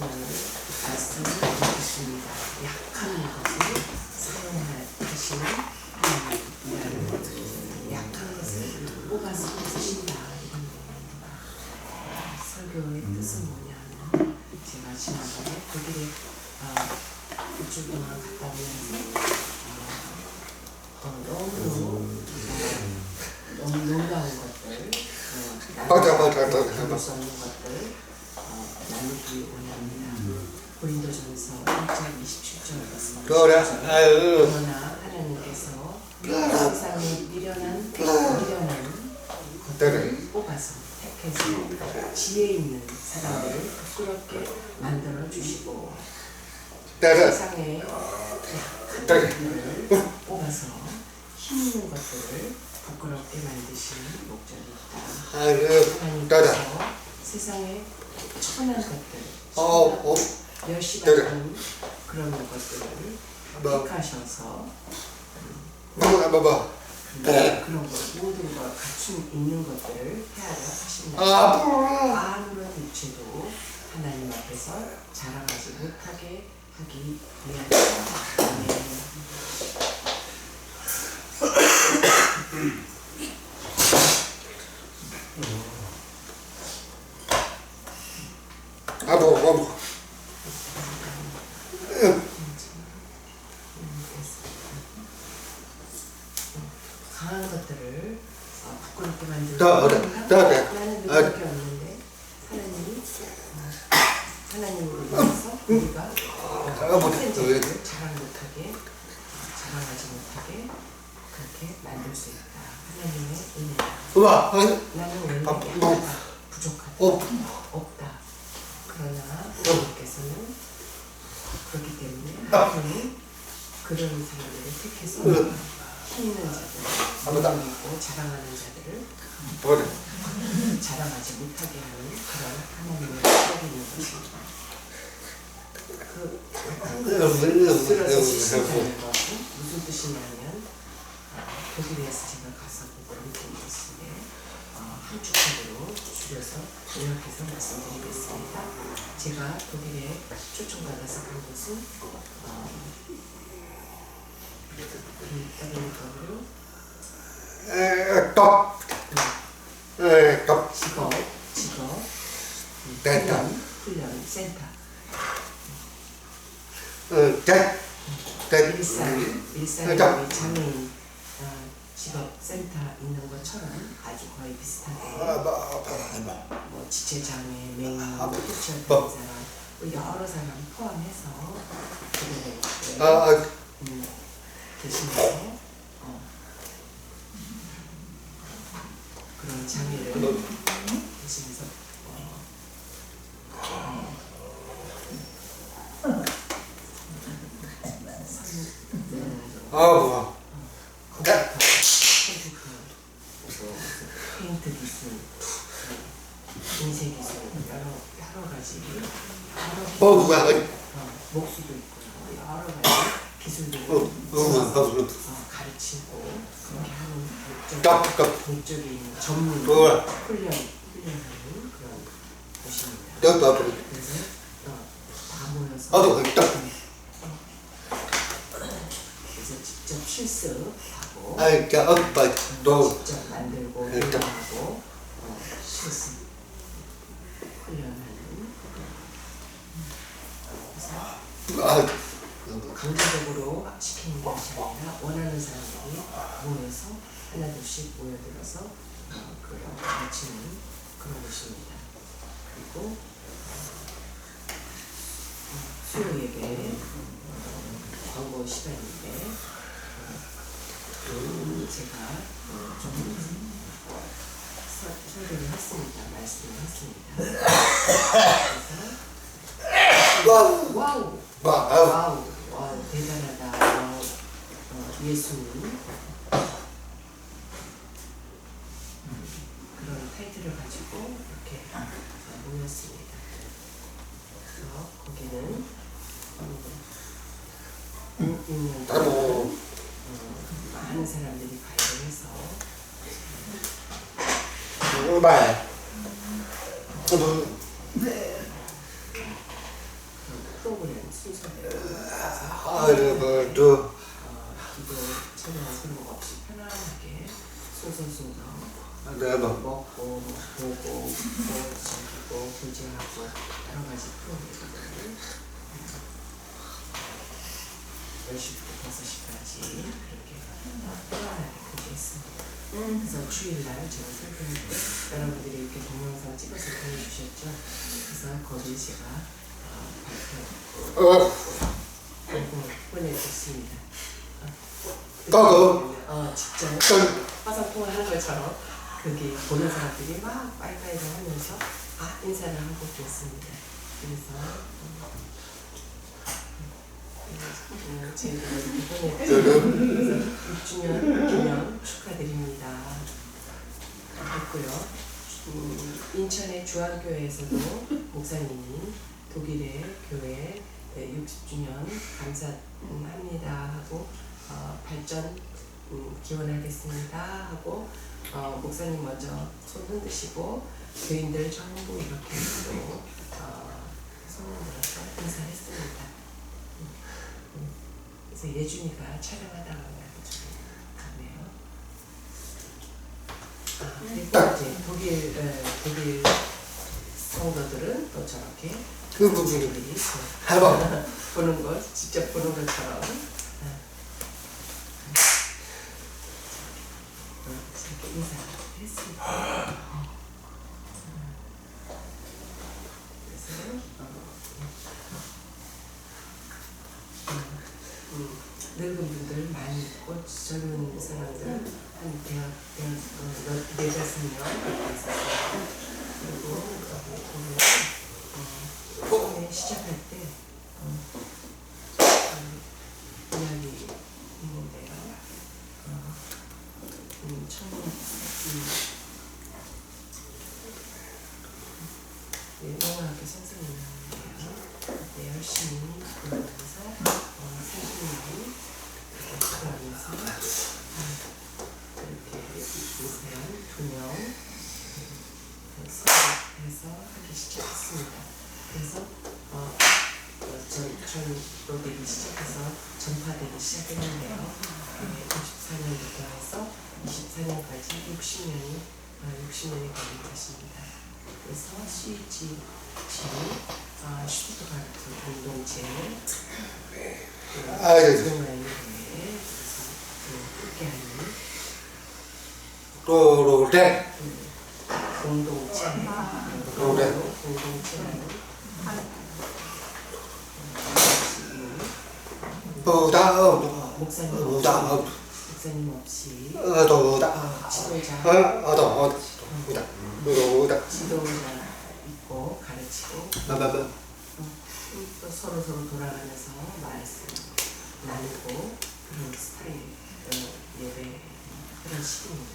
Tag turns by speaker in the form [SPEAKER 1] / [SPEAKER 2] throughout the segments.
[SPEAKER 1] 오늘 말씀을 읽겠습니다. 약한 것을 사용하시는 하나님이라는 것. 약한 것을 뽑아서 쓰신다. 이런 내용입니다. 설교의 뜻은 뭐냐면 제가 지난번에 독일에 어, 일주일 동안 갔다 오면서 어, 어, 너무 너무 놀라운 것들 어,
[SPEAKER 2] 맞아, 맞아, 맞아.
[SPEAKER 1] 나눌 수 없는 것들 어, 나누기 원합니다. 고린도전서 1장 27절
[SPEAKER 2] 그래, 아유.
[SPEAKER 1] 그러나 하나님께서 세상에 미련한 미련한 것들을 뽑아서 택해서 지혜 있는 사람을 부끄럽게 만들어 주시고
[SPEAKER 2] 때려.
[SPEAKER 1] 세상에 약한
[SPEAKER 2] 때려.
[SPEAKER 1] 것들을 뽑아서 것들을 부끄럽게 만드시는 목적이 있다. 하나님께서
[SPEAKER 2] 때려.
[SPEAKER 1] 세상에 천한 것들,
[SPEAKER 2] 어, 어, 때려.
[SPEAKER 1] 같은 그런 것들을
[SPEAKER 2] 뭐.
[SPEAKER 1] 택하셔서
[SPEAKER 2] 뭐, 뭐, 뭐. 네.
[SPEAKER 1] 그런 것 모든 것 갖춤 있는 것들을 헤아려 하신다.
[SPEAKER 2] 아, 뭐.
[SPEAKER 1] 아무런 육체도 하나님 앞에서 자랑하지 못하게 하기. 아멘.
[SPEAKER 2] 아.
[SPEAKER 1] 강한 것들을 어, 부끄럽게 만들고
[SPEAKER 2] 더, 더, 더, 더.
[SPEAKER 1] 나는 누구밖에 없는데 하나님이 어, 하나님으로 인해서 우리가
[SPEAKER 2] 아,
[SPEAKER 1] 자랑 못하게 어, 자랑하지 못하게 그렇게 만들 수 있다 하나님의 은혜다
[SPEAKER 2] 우와, 어,
[SPEAKER 1] 나는 원래
[SPEAKER 2] 아,
[SPEAKER 1] 약하다
[SPEAKER 2] 뭐.
[SPEAKER 1] 부족하다
[SPEAKER 2] 어.
[SPEAKER 1] 없다 그러나 하나님께서는 그렇기 때문에 하나님이 그런 사람들을 택해서 힘 있는 자들. 능력 있고 자랑하는 자들을
[SPEAKER 2] 뭐래.
[SPEAKER 1] 자랑하지 못하게 하는 그런 하나님의 있는 것입니다. 그 것을 쓰러서 쓰신다는 것은 무슨 뜻이냐면 어, 독일에서 제가 가서 보고 느낀 것인데 어, 한축적으로 줄여서 요약해서 말씀드리겠습니다. 제가 독일에 초청받아서 간 곳은 어, 이 WW
[SPEAKER 2] 에, 떡. 에, 떡.
[SPEAKER 1] 직업, 직업,
[SPEAKER 2] 됐다.
[SPEAKER 1] 훈련, 훈련 센터. 일산, 일산에
[SPEAKER 2] 됐다.
[SPEAKER 1] 우리 장애인 있는 것처럼 아주 거의 비슷하게
[SPEAKER 2] 아, 뭐, 뭐,
[SPEAKER 1] 뭐 지체 장애, 맹인,
[SPEAKER 2] 아, 뭐.
[SPEAKER 1] 휠체어
[SPEAKER 2] 뭐.
[SPEAKER 1] 타는 사람, 뭐 여러 사람 포함해서
[SPEAKER 2] 아, 아,
[SPEAKER 1] 음, 계시면서 어, 그런 장애를
[SPEAKER 2] 뭐.
[SPEAKER 1] 계시면서 어,
[SPEAKER 2] 아, 뭐. 대,
[SPEAKER 1] 컴퓨터, 뭐 페인트 기술, 인쇄 기술 여러 여러 가지
[SPEAKER 2] 뭐야.
[SPEAKER 1] 기술, 어, 목수도 있고요 여러 가지 기술도
[SPEAKER 2] 어, 어, 어,
[SPEAKER 1] 가르치고 그렇게 하는 목적. 목적이 있는 전문. 훈련 훈련하는 그런 곳입니다.
[SPEAKER 2] 떡, 떡.
[SPEAKER 1] 그래서 어, 다 모여서
[SPEAKER 2] 나도 거기 떡.
[SPEAKER 1] 그래서 직접 실습하고
[SPEAKER 2] 아이, 자, 어, 뭐, 너.
[SPEAKER 1] 직접 만들고
[SPEAKER 2] 네, 딱.
[SPEAKER 1] 운영하고 어, 실습 훈련하는 그래서
[SPEAKER 2] 아,
[SPEAKER 1] 강제적으로 시키는 것이 아니라 원하는 사람들이 모여서 하나둘씩 모여들어서 어, 그런 가르치는 그런 곳입니다. 그리고 어, 수요예배 어, 광고 시간인데 어, 제가 어, 좀 설- 설교를 했습니다. 말씀을 했습니다. 그래서
[SPEAKER 2] 와우.
[SPEAKER 1] 와우
[SPEAKER 2] 뭐, 아우.
[SPEAKER 1] 와우, 와 대단하다. 와, 어, 예수님 그런 타이틀을 가지고 이렇게 어, 모였습니다. 그래서 거기는 음, 6년
[SPEAKER 2] 아, 뭐.
[SPEAKER 1] 어, 많은 사람들이 가입을 해서
[SPEAKER 2] 뭐, 뭐. 뭐,
[SPEAKER 1] 프로그램 순서대로 그래서
[SPEAKER 2] 하르바도
[SPEAKER 1] 어, 기도 찬양 그런 거 없이 편안하게 순서순서
[SPEAKER 2] 내가
[SPEAKER 1] 먹고 보고 보고 즐기고 교제하고 여러 가지 프로그램을 10시부터 5시까지 그렇게 편안하게 공개했습니다. 그래서 주일날 제가 설교할 때 여러분들이 이렇게 동영상 찍어서 보내주셨죠. 그래서 거기에 제가 어, 발표
[SPEAKER 2] 어
[SPEAKER 1] 보내줬습니다.
[SPEAKER 2] 까고
[SPEAKER 1] 어, 직접
[SPEAKER 2] 깐
[SPEAKER 1] 화상 통화 하는 것처럼 거기 보는 사람들이 막 빠이빠이를 하면서 아 인사를 하고 그랬습니다. 그래서 음, 보냈죠. 그래서 6주년 기념 축하드립니다. 했고요. 음, 인천의 주한교회에서도 목사님이 독일의 교회 60주년 감사합니다 하고 어, 발전 음, 기원하겠습니다 하고 어, 목사님 먼저 손 흔드시고 교인들 전부 이렇게 또 어, 손을 들어서 인사했습니다. 그래서 예준이가 촬영하다가 좋네요. 아, 그리고 이제 독일 에, 독일 성도들은 또 저렇게
[SPEAKER 2] 그 부분이
[SPEAKER 1] 우리
[SPEAKER 2] 해봐
[SPEAKER 1] 보는 것 직접 보는 것처럼 아. 이렇게 인사를 했습니다. 그래서 어, 음, 늙은 분들 많이 있고 젊은 사람들 한 대학 대학 어, 네 다섯 명 이렇게 있었어요. 그리고 여기 보면 어, 처음에 시작할 때 어, 음, 이야기 있는데요. 어, 음, 처음 음, 네, 영어학교 선생님이었는데요. 그때 열심히 공부해서 어, 선생님이 하면서 이렇게 인사한 두명 해서 해서 하기 시작했습니다. 그래서 어, 어, 전, 전도 되기 시작해서 전파되기 시작했는데요. 네, 54년부터 해서 24년까지 60년이 아, 60년이 걸린 것입니다. 그래서 CG 아, 슈트가르트 공동체
[SPEAKER 2] 아, 예.
[SPEAKER 1] 동아인 교회 그래서 그 함께하는
[SPEAKER 2] 또로데
[SPEAKER 1] 공동체
[SPEAKER 2] 보다
[SPEAKER 1] 어, 목사님 목사님 없이
[SPEAKER 2] 어도다
[SPEAKER 1] 지도자
[SPEAKER 2] 어도 어도다 어도다
[SPEAKER 1] 지도자 있고 가르치고 음, 또 서로 서로 돌아가면서 말씀 나누고 그런 스타일 어, 예배 그런 식입니다.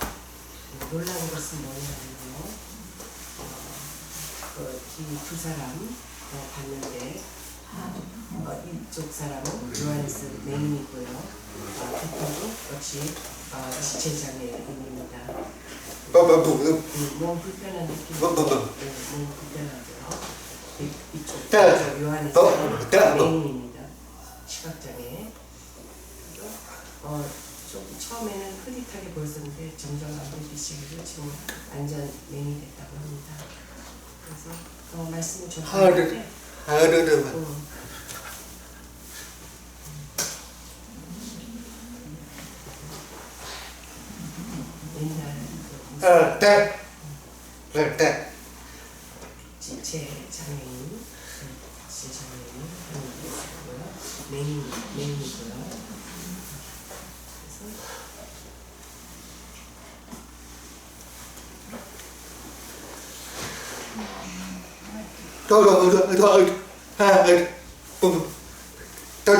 [SPEAKER 1] 어, 놀라운 것은 뭐냐면요, 어, 이두 사람 어, 봤는데 어, 이쪽 사람은 요한스 맹이고요. 어, 대표도 역시 어, 지체장애인입니다.
[SPEAKER 2] 바바부
[SPEAKER 1] 음, 몸 불편한 느낌.
[SPEAKER 2] 뭐, 뭐, 뭐.
[SPEAKER 1] 네, 몸 불편하고요. 이, 이쪽
[SPEAKER 2] 자,
[SPEAKER 1] 요한의
[SPEAKER 2] 어,
[SPEAKER 1] 사람은
[SPEAKER 2] 자, 뭐.
[SPEAKER 1] 맹인입니다. 시각장애. 그리고 어, 좀 처음에는 흐릿하게 보였었는데 점점 안 보이기 시작해서 지금 완전 맹이 됐다고 합니다. 그래서 어, 말씀을 전하는데.
[SPEAKER 2] 하르르바
[SPEAKER 1] 음, 옛날 그
[SPEAKER 2] 어때 어때
[SPEAKER 1] 지체 장애인, 지체 장애인 하는 게 있고요. 메인, 메인이고요. 그래서
[SPEAKER 2] 또로로로 하르 부부 또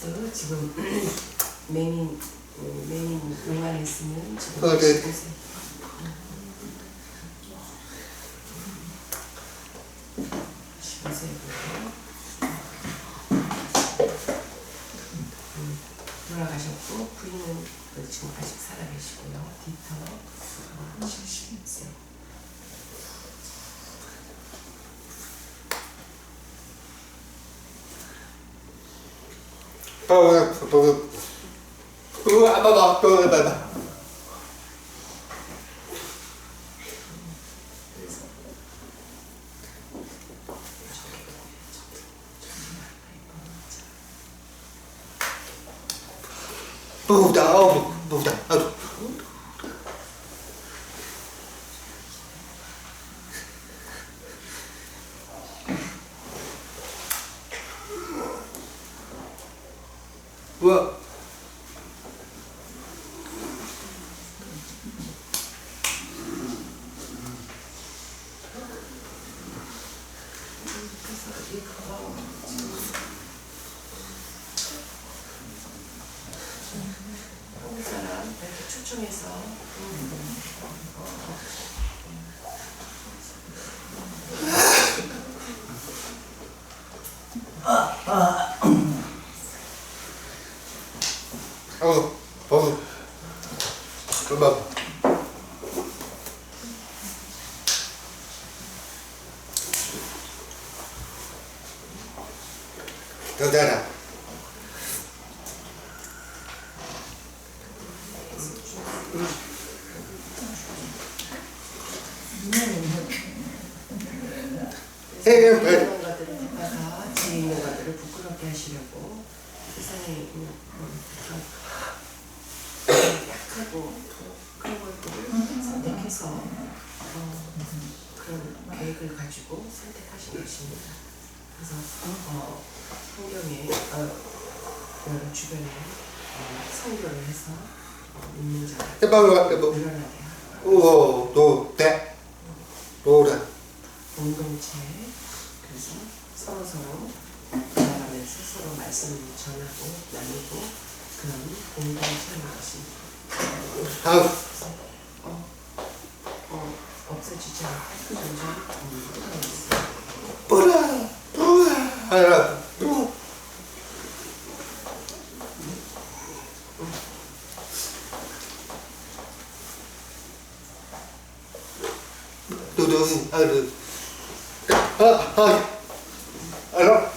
[SPEAKER 1] 요한네스 지금 메인, 어, 메인 요한네스는 지금
[SPEAKER 2] 어, 네.
[SPEAKER 1] 15세. 십오 세고요. 지금 아직 살아계시고요. 디터 어, 76세.
[SPEAKER 2] 빠바 빠바 우와 빠바 빠바 빠바 부다 어부다 아 우와
[SPEAKER 1] 그래서 이 가방 지금 한국 사람 이렇게 초청해서
[SPEAKER 2] 어 빠바 빠바
[SPEAKER 1] 전문가들을 가서 제 전문가들을 부끄럽게 하시려고 세상에 있는 그런 그런 약하고 그런 것들을 선택해서 어, 그런 계획을 가지고 선택하신 것입니다. 그래서 어, 환경에 어, 여러 주변에 어, 선교를 해서 어, 믿는 자가
[SPEAKER 2] 빠바 빠바
[SPEAKER 1] 늘어나게. 하고
[SPEAKER 2] 우와 도대 도다
[SPEAKER 1] 공동체. 그래서 서로 서로 나아가면서 서로 말씀을 전하고 나누고 그런 공동체인 것입니다.
[SPEAKER 2] 아우
[SPEAKER 1] 어, 어, 없어지지 않고 점점 음, 하고 있어요.
[SPEAKER 2] 뿌라 뿌라 하라 뿌 두둥 하루 아아 알아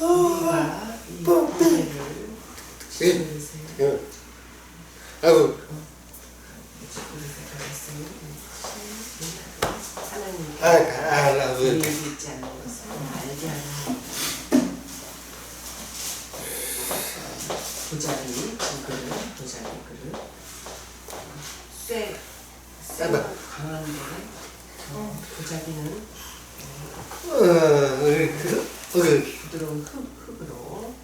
[SPEAKER 1] 우리가 이 문제를 지으세요.
[SPEAKER 2] 예. 아우
[SPEAKER 1] 하나님께
[SPEAKER 2] 아 알아
[SPEAKER 1] 우리에게 있지 않는 것을 알게 하는 도자기 지그릇, 도자기 그릇 쇠, 쇠고 강한데 어, 도자기는
[SPEAKER 2] 어그우리
[SPEAKER 1] 부드러운 흙, 흙으로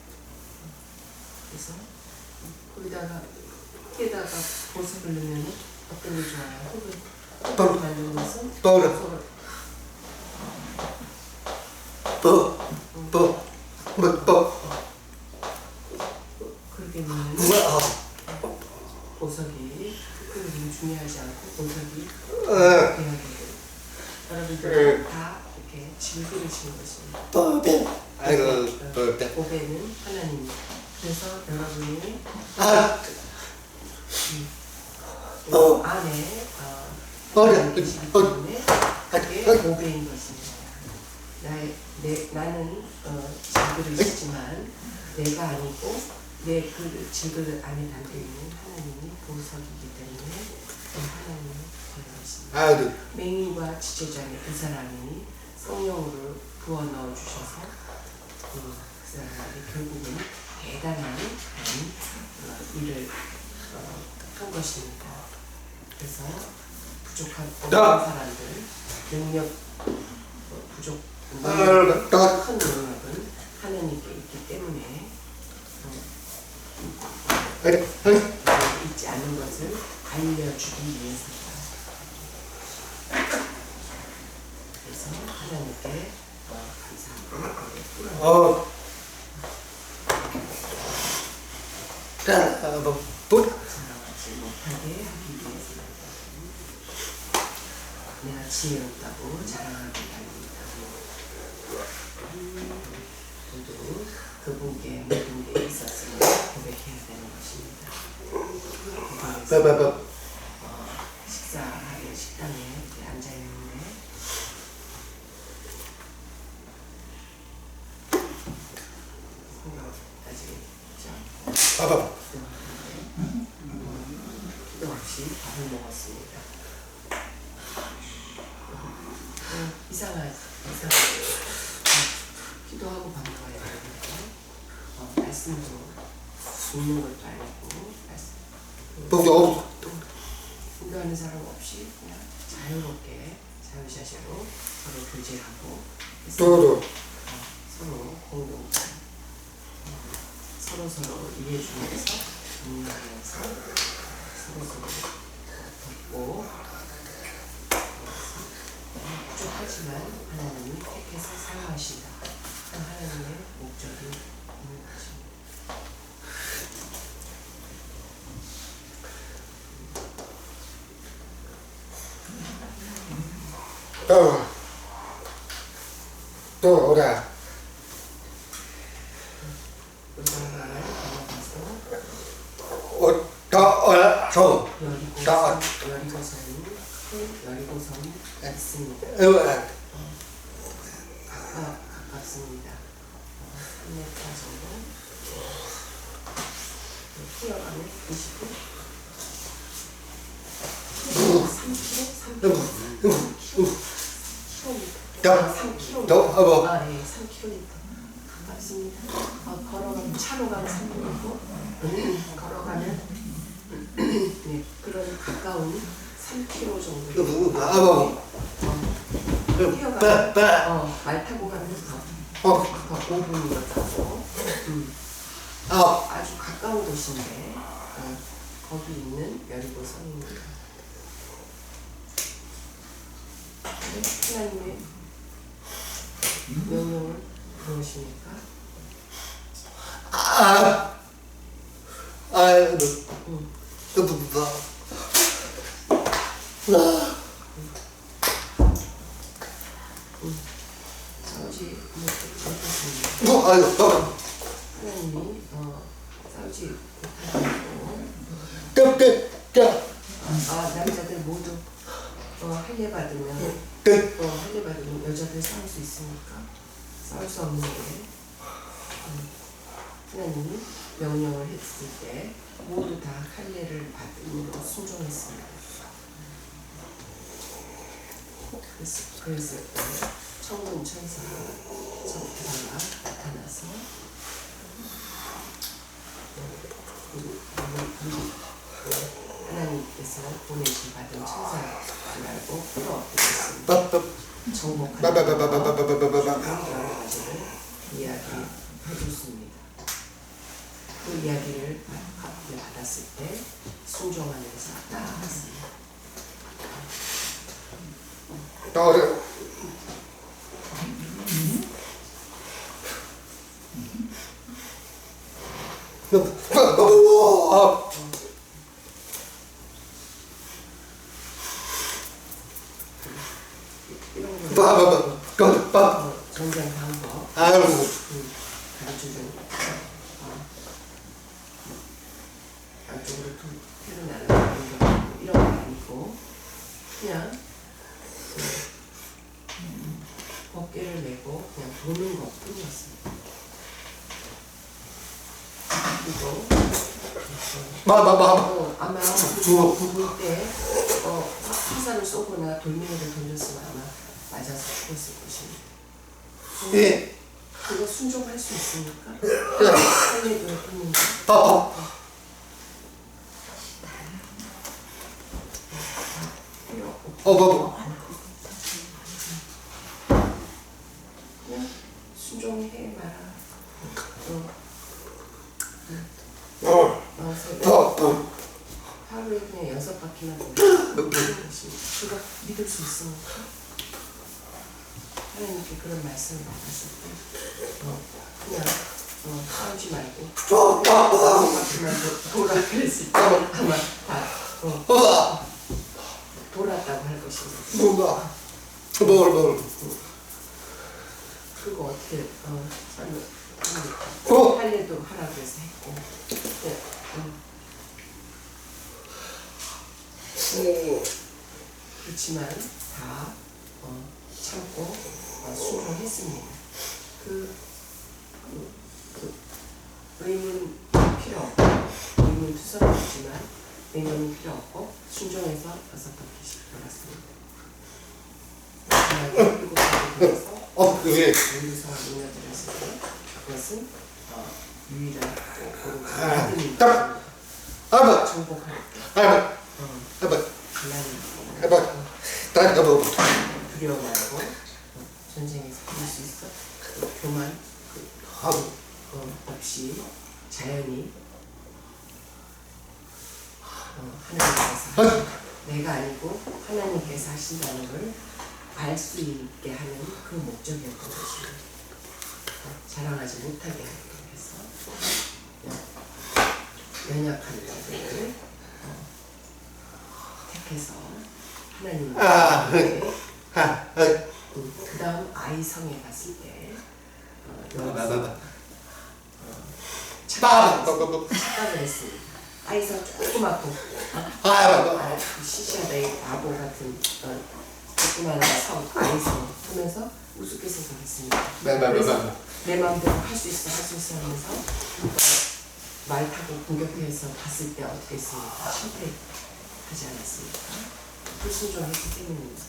[SPEAKER 1] 그래서 거기다가 흙에다가 보석을 넣으면 어떤 게 좋아요? 흙을
[SPEAKER 2] 또.
[SPEAKER 1] 흙을 만드는 것은
[SPEAKER 2] 또는
[SPEAKER 1] 보석을
[SPEAKER 2] 뽀뽀뽀뽀
[SPEAKER 1] 그렇게 넣으면
[SPEAKER 2] 우와
[SPEAKER 1] 보석이 흙은 중요하지 않고 보석이
[SPEAKER 2] 어
[SPEAKER 1] 중요하게 돼요. 여러분들 다 이렇게 질그릇인 것입니다.
[SPEAKER 2] 뽀배 아이고 뽀배
[SPEAKER 1] 오배는 하나님. 그래서 여러분이
[SPEAKER 2] 아
[SPEAKER 1] 이
[SPEAKER 2] 어.
[SPEAKER 1] 안에 어,
[SPEAKER 2] 어려.
[SPEAKER 1] 하나님
[SPEAKER 2] 어. 어.
[SPEAKER 1] 오배인 것입니다. 나의 내 나는 어, 질그릇이지만 내가 아니고 내 그 질그릇 안에 담겨 있는 하나님이 보석이기 때문에 그 하나님이 되는 것입니다.
[SPEAKER 2] 아이고
[SPEAKER 1] 맹인과 지체장의 그 사람이 성령으로 부어 넣어 주셔서 그, 그 사람이 결국은 대단한 어, 일을 어, 한 것입니다. 그래서 부족한
[SPEAKER 2] 나.
[SPEAKER 1] 어떤 사람들 능력 어, 부족
[SPEAKER 2] 아, 나.
[SPEAKER 1] 큰 능력은 하나님께 있기 때문에
[SPEAKER 2] 아이고
[SPEAKER 1] 어, 있지 않은 것을 알려주기 위해서다. 그래서 하나님께 어, 뿌려
[SPEAKER 2] 어 자, 뭐, 뭐,
[SPEAKER 1] 못하게 하기 지혜롭다고 자랑하고 다닙니다. 모두 그분께 모든 게 있었으니 고백해야 되는 것입니다.
[SPEAKER 2] 빠바바
[SPEAKER 1] 어, 식사하러 식당에 이렇게 앉아 있는데 아직 자
[SPEAKER 2] 빠바바
[SPEAKER 1] 기도 없이 밥을 먹었습니다. 어, 이상하 이상하게 어, 기도하고 밥 먹어야 되는데 어, 말씀도 읽는 것도 알고 말씀
[SPEAKER 2] 거기 없
[SPEAKER 1] 인도하는 사람 없이 그냥 자유롭게 자유자재로 서로 교제하고
[SPEAKER 2] 또로
[SPEAKER 1] 어, 서로 공동 어, 서로 서로 이해 주면서 공유하면서 서로 서로 돕고 부족하지만 하나님이 택해서 사용하신다. 그 하나님의 목적이 있는 것입니다.
[SPEAKER 2] 또 또, 오라
[SPEAKER 1] 요단강을 건너가서
[SPEAKER 2] 어, 더, 오라 소
[SPEAKER 1] 여리고성
[SPEAKER 2] 다.
[SPEAKER 1] 여리고성이 큰 여리고성이 있습니다.
[SPEAKER 2] 으아
[SPEAKER 1] 가까 가깝습니다. 어, 3m 정도. 흘러가면 20분. 3km? 3km? 3km?
[SPEAKER 2] 더,
[SPEAKER 1] 3km.
[SPEAKER 2] 더, 어버
[SPEAKER 1] 아, 예, 3km. 가깝습니다. 어, 걸어가면 차로 가면 3km고 걸어가면 네, 그런 가까운 3km 정도.
[SPEAKER 2] 어버
[SPEAKER 1] 뛰어가.
[SPEAKER 2] 빠빠
[SPEAKER 1] 어, 말 타고 가면 더,
[SPEAKER 2] 어,
[SPEAKER 1] 더 5분이면 가고. 음,
[SPEAKER 2] 아,
[SPEAKER 1] 아주 가까운 곳인데 어, 거기 있는 여리고성입니다. 네, 하나님의 명령은 무엇입니까?
[SPEAKER 2] 아, 아,
[SPEAKER 1] 음,
[SPEAKER 2] 또, 또, 또.
[SPEAKER 1] 못- 못했습니다.
[SPEAKER 2] 어, 아유,
[SPEAKER 1] 어, 못하고
[SPEAKER 2] 또, 또, 또,
[SPEAKER 1] 아, 남자들 모두 어, 할례 받으면
[SPEAKER 2] 또,
[SPEAKER 1] 어, 할례 받으면 여자들 싸울 수 있으니까 싸울 수 없는데 음, 하나님이 명령을 했을 때 모두 다 할례를 받음으로 순종했습니다. 그랬을 때 천군 천사가 저기다가 나타나서 하나님께서 보내신 받은 천사를 알고 필요 없겠습니다. 정복하는 가지를 이야기를 해줬습니다. 그 이야기를 그 받았을 때 순종하면서 따라갔습니다.
[SPEAKER 2] 더
[SPEAKER 1] 어려워. 너무
[SPEAKER 2] 예,
[SPEAKER 1] 그거 순종할 수 있습니까?
[SPEAKER 2] 예,
[SPEAKER 1] 할례도 했는데. 필요 없고
[SPEAKER 2] 어버
[SPEAKER 1] 그냥 순종해 마라. 어,
[SPEAKER 2] 어,
[SPEAKER 1] 어, 새-
[SPEAKER 2] 더, 더,
[SPEAKER 1] 하루에 그냥 여섯 바퀴만 돌리는 것입니다. 그거 믿을 수 있습니까? 그런 말씀을 받았을 때 어, 그냥 어, 싸우지 말고.
[SPEAKER 2] 또, 빠빠
[SPEAKER 1] 여섯 바퀴만 도- 돌아 그랬을 때 아마 다 어, 돌았다고 할 것입니다. 그거 어떻게 어 썰로
[SPEAKER 2] 어?
[SPEAKER 1] 할래도 하라 그래서 했고. 네, 음,
[SPEAKER 2] 오.
[SPEAKER 1] 그렇지만 다 어, 참고 어, 순종했습니다. 그, 그, 그 의문 필요 없고 의문 투성이지만 의문이 필요 없고 순종해서 여섯 바퀴씩 돌았습니다. 일곱 바퀴 돌아서
[SPEAKER 2] 어 그게
[SPEAKER 1] 여기서 때 그것은 어, 유일한
[SPEAKER 2] 아,
[SPEAKER 1] 하나님
[SPEAKER 2] 딱. 아빠
[SPEAKER 1] 정복할 때 어,
[SPEAKER 2] 아빠
[SPEAKER 1] 하나님
[SPEAKER 2] 아빠 딱 가보
[SPEAKER 1] 두려워 말고 어, 전쟁에서 이길 수 있어 그 교만 그,
[SPEAKER 2] 하고
[SPEAKER 1] 어, 없이 자연히 어, 하나님께서. 하신, 내가 아니고 하나님께서 하신다는 걸 알 수 있게 하는 그 목적이었던 것입니다. 어, 자랑하지 못하게 하기 위해서. 어, 연약한 자들을 어, 택해서 하나님
[SPEAKER 2] 아,
[SPEAKER 1] 께
[SPEAKER 2] 아, 아,
[SPEAKER 1] 그 다음 아이성에 갔을 때 어,
[SPEAKER 2] 나, 나, 나, 나.
[SPEAKER 1] 착각을
[SPEAKER 2] 빠, 빠, 빠.
[SPEAKER 1] 착각을 했습니다. 아이성 조그맣고
[SPEAKER 2] 아, 아,
[SPEAKER 1] 시시하다 이 바보 같은 어, 조그마한 성 아이성 보면서 우스갯소리를 했습니다. 그래서
[SPEAKER 2] 네.
[SPEAKER 1] 내 마음대로 할 수 있어 할 수 있어 하면서 어, 말 타고 공격해서 갔을 때 어떻게 했습니까? 실패하지 않았습니까? 불순종했기 때문입니다.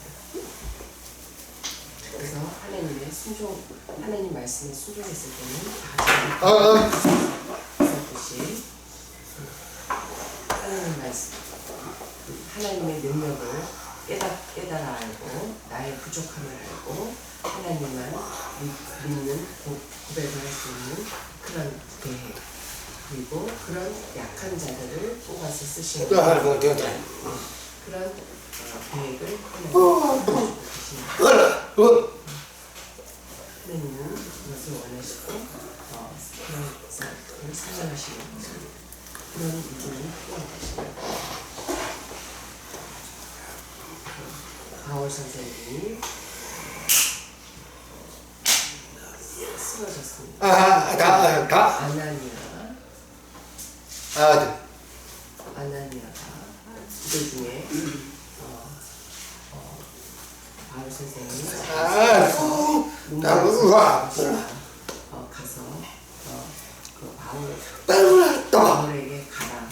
[SPEAKER 1] 그래서 하나님의 순종, 하나님 말씀에 순종했을 때는 다
[SPEAKER 2] 아, 아.
[SPEAKER 1] 있었듯이 하나님 말씀, 하나님의 능력을 깨닫, 깨달아 알고 나의 부족함을 알고 하나님만 믿- 믿는 고, 고백을 할 수 있는 그런 계획 그리고 그런 약한 자들을 뽑아서 쓰시는
[SPEAKER 2] 아.
[SPEAKER 1] 그런 어, 계획을 하나님 주십니다.
[SPEAKER 2] 어,
[SPEAKER 1] 그것을 원하시고 어, 그런 것을 사랑하시는. 그런 필요한 것입니다. 바울 선생님이 쓰러졌습니다.
[SPEAKER 2] 아.
[SPEAKER 1] 아나니아,
[SPEAKER 2] 아, 네.
[SPEAKER 1] 아나니아가 기도 중에 어, 어, 바울 선생님이
[SPEAKER 2] 아, 어, 나, 우와.
[SPEAKER 1] 어, 가서 어, 그 바울
[SPEAKER 2] 빨리 또.
[SPEAKER 1] 바울에게 가라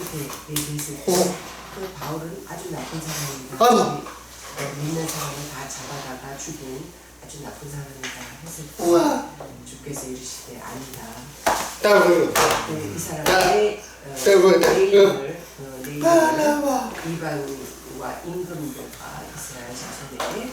[SPEAKER 1] 이렇게 얘기했을
[SPEAKER 2] 어.
[SPEAKER 1] 때그 바울은 아주 나쁜 사람이다
[SPEAKER 2] 아이고.
[SPEAKER 1] 어, 믿는 사람을 다 잡아다가 죽인 아주 나쁜 사람이다 했을 때
[SPEAKER 2] 우와.
[SPEAKER 1] 주께서 이르시되 아니다
[SPEAKER 2] 딱 그.
[SPEAKER 1] 그, 이 사람의 어,
[SPEAKER 2] 아이고, 나-
[SPEAKER 1] 내 이름을 어, 내
[SPEAKER 2] 아,
[SPEAKER 1] 이름을
[SPEAKER 2] 나,
[SPEAKER 1] 이방 과 임금들과 이스라엘 자손에게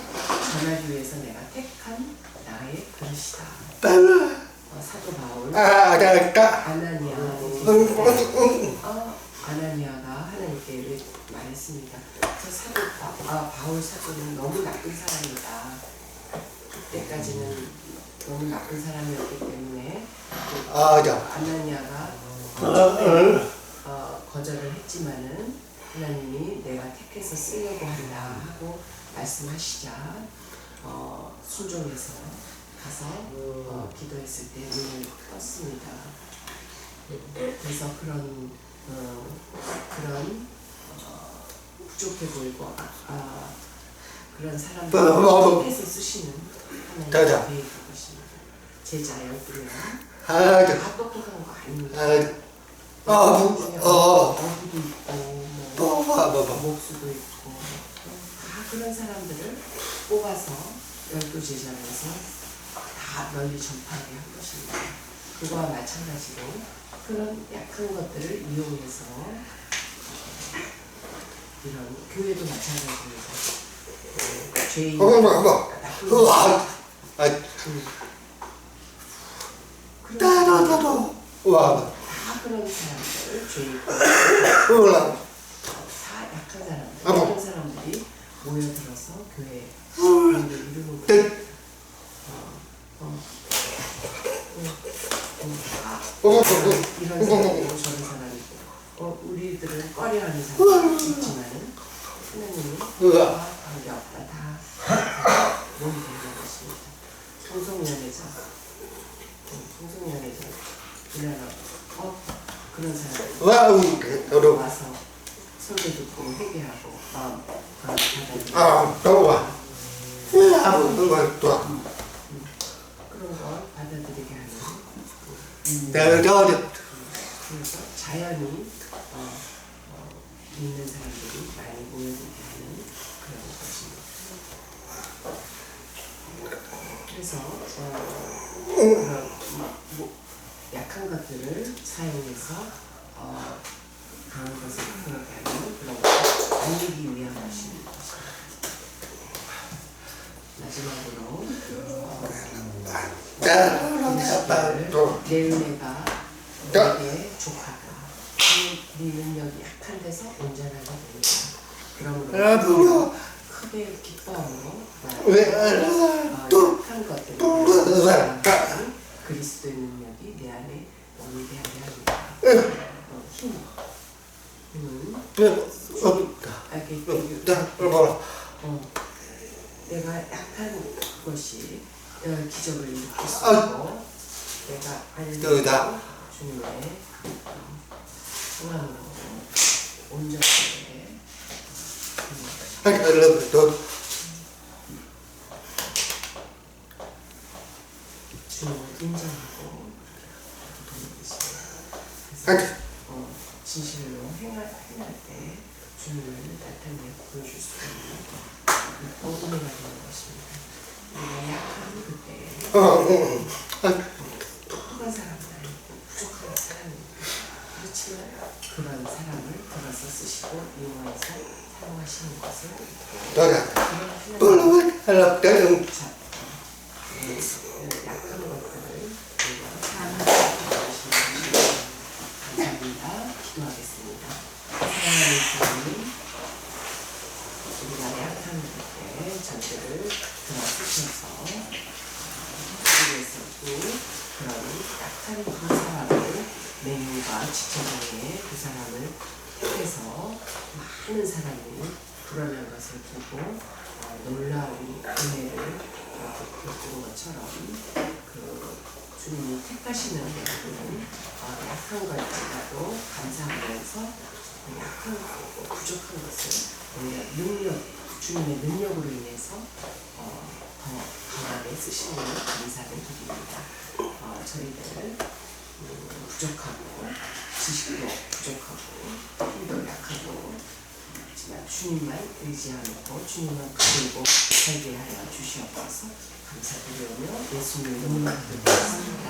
[SPEAKER 1] 전하기 위해서 내가 택한 나의 그릇이다
[SPEAKER 2] 빨리.
[SPEAKER 1] 어, 사도 바울
[SPEAKER 2] 아, 다, 다.
[SPEAKER 1] 아나니아
[SPEAKER 2] 응, 응, 응.
[SPEAKER 1] 아, 아나니아가 하나님께 말했습니다. 저 사도 바, 아, 바울 사도는 너무 나쁜 사람이다. 그때까지는 너무 나쁜 사람이었기 때문에 그
[SPEAKER 2] 아, 자.
[SPEAKER 1] 아나니아가
[SPEAKER 2] 어, 어.
[SPEAKER 1] 어, 거절을 했지만은 하나님이 내가 택해서 쓰려고 한다 하고 말씀하시자 어, 순종해서 가서 어, 기도했을 때 눈을 떴습니다. 그래서 그런 어, 그런 어, 부족해 보이고 아, 아, 그런 사람들
[SPEAKER 2] 뭐, 뭐, 뭐.
[SPEAKER 1] 택해서 쓰시는. 하나님의 계획이 것입니다. 제자 열두명
[SPEAKER 2] 아, 자.
[SPEAKER 1] 다 똑똑한 거 아닙니다.
[SPEAKER 2] 아, 아, 부- 어.
[SPEAKER 1] 어부도 있고
[SPEAKER 2] 뭐,
[SPEAKER 1] 뭐,
[SPEAKER 2] 뭐.
[SPEAKER 1] 목수도 있고 다 그런 사람들을 뽑아서 열두 제자로 해서 다 널리 전파하게 한 것입니다. 그거와 마찬가지로 그런 약한 것들을 이용해서 어, 이런 교회도 마찬가지입니다. 어, 죄인
[SPEAKER 2] 어, 뭐, 뭐.
[SPEAKER 1] 나쁜
[SPEAKER 2] 우와. 아,
[SPEAKER 1] 음. 그런
[SPEAKER 2] 따, 다, 다,
[SPEAKER 1] 사람들,
[SPEAKER 2] 다. 우와.
[SPEAKER 1] 다 그런 사람들 죄인
[SPEAKER 2] 우와.
[SPEAKER 1] 다 약한 사람들,
[SPEAKER 2] 아뭐.
[SPEAKER 1] 그런 사람들이 모여들어서 교회 거예요.
[SPEAKER 2] 땡.
[SPEAKER 1] 어, 어, 어, 다
[SPEAKER 2] 어, 어, 어.
[SPEAKER 1] 이런 사람이고 저런 사람이고, 어, 우리들은 꺼려하는 사람이 있지만은 하나님은. 나와 관계없다 다 몸이 되는 것입니다. 청소년회장, 청소년회장 그날 어 그런 사람
[SPEAKER 2] 와우 너도
[SPEAKER 1] 와서 설교 듣고 회개하고 아
[SPEAKER 2] 너와. 아무 것도
[SPEAKER 1] 그런 걸 받아들이게 하는 음,
[SPEAKER 2] 내가
[SPEAKER 1] 그래서 자연히 어, 어, 믿는 사람들이 많이 모여들게 하는 그런 것입니다. 그래서 어, 그런 뭐, 뭐, 약한 것들을 사용해서 어, 강한 것을 강하게 하는 그런 것을 알리기 위한 것입니다. 마지막으로 어,
[SPEAKER 2] 나는
[SPEAKER 1] 또내 은혜가
[SPEAKER 2] 자.
[SPEAKER 1] 내게 족하다. 네 능력이 약한 데서 온전하게 됩니다.
[SPEAKER 2] 아,
[SPEAKER 1] 그러므로
[SPEAKER 2] 부러워.
[SPEAKER 1] 크게 기뻐하고
[SPEAKER 2] 왜
[SPEAKER 1] 어,
[SPEAKER 2] 또
[SPEAKER 1] 약한 것들을
[SPEAKER 2] 부러워.
[SPEAKER 1] 나아가는 그리스도의 능력이 내 안에 원대하게 합니다. 어, 힘, 힘은
[SPEAKER 2] 없다
[SPEAKER 1] 알게
[SPEAKER 2] 나 봐라
[SPEAKER 1] 어, 내가 약한 것이 어, 기적을 일으킬 수
[SPEAKER 2] 아.
[SPEAKER 1] 있고 내가
[SPEAKER 2] 여기다.
[SPEAKER 1] 알고 어, 성함으로 온전하게
[SPEAKER 2] 아니 너
[SPEAKER 1] 주님을 인정하고 도는 것입니다.
[SPEAKER 2] 아니
[SPEAKER 1] 그래서 어, 진실로 행할, 행할 때 주님을 나타내 보여줄 수 있는 그 은혜가 되는 것입니다. 내가 약한 그때
[SPEAKER 2] 어 아니
[SPEAKER 1] 똑똑한 사람은 아니고 부족한 사람입니다. 그렇지만 그런 사람을 들어서 쓰시고 이용해서 사용하시는 것을
[SPEAKER 2] 너라
[SPEAKER 1] 그런 하나님
[SPEAKER 2] 불러와 할라 대응
[SPEAKER 1] 자, 어, 약한 것들을 우리가 사랑하시는 감사합니다. 기도하겠습니다. 사랑하는 주님, 우리가 약한 그때 전체를 들어쓰셔서 우리에서도 그런 약한 그 사람을 매일과 직장에 그 사람을 통해서 많은 사람이 불안한 것을 보고 어, 놀라운 은혜를 어, 베푸는 것처럼 그 주님이 택하시는 여러분은 어, 약한 것이라도 감사하면서 그 약한 거, 부족한 것을 오히려 능력, 주님의 능력으로 인해서 어, 더 강하게 쓰시는 감사를 드립니다. 어, 저희들 음, 부족하고 지식도 부족하고 힘도 약하고 하지만 주님만 의지하고 주님만 그리고 살게 하여 주시옵소서 감사드리며 예수님의 이름으로 기도드리겠습니다.